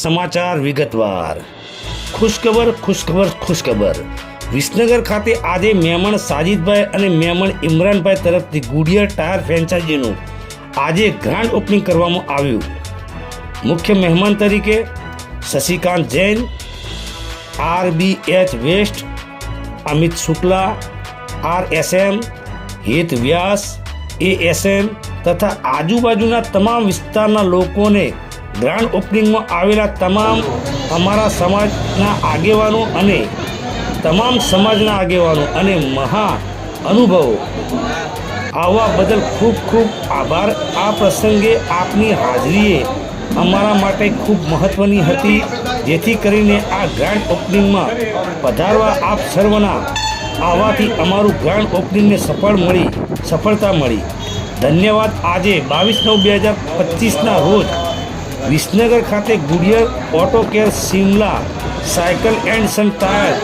સમાચાર વિગતવાર. ખુશખબર ખુશખબર ખુશખબર. વિસનગર ખાતે આજે મહેમણ સાજિદભાઈ અને મહેમણ ઇમરાનભાઈ તરફથી ગુડિયા ટાયર ફ્રેન્ચાઇઝીનું આજે ગ્રાન્ડ ઓપનિંગ કરવામાં આવ્યું. મુખ્ય મહેમાન તરીકે Shashikant Jain R B H west, Amit Shukla R S M Hit Vyas એ એસ એમ તથા આજુબાજુના તમામ વિસ્તારના લોકોને ગ્રાન્ડ ઓપનિંગમાં આવેલા તમામ અમારા સમાજના આગેવાનો અને તમામ સમાજના આગેવાનો અને મહા અનુભવો. આવવા બદલ ખૂબ ખૂબ આભાર. આ પ્રસંગે આપની હાજરીએ અમારા માટે ખૂબ મહત્ત્વની હતી. જેથી કરીને આ ગ્રાન્ડ ઓપનિંગમાં પધારવા આપ સર્વના આવવાથી અમારું ગ્રાન્ડ ઓપનિંગને સફળ મળી, સફળતા મળી. ધન્યવાદ. આજે બાવીસ નવ બે હજાર પચીસના રોજ વિસનગર ખાતે Goodyear auto care Simla cycle and son tyre,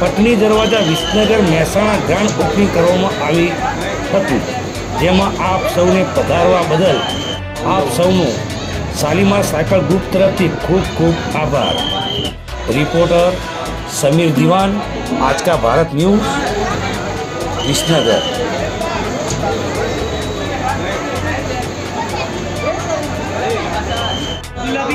Patni Darwaja Visnagar Mehsana grand opening કરવામાં આવી હતું. જેમાં આપ સૌને પધારવા બદલ આપ સૌનો શાલીમાર સાયકલ ગ્રુપ તરફથી ખૂબ ખૂબ આભાર. Reporter Sameer Diwan Aajka Bharat news, Visnagar.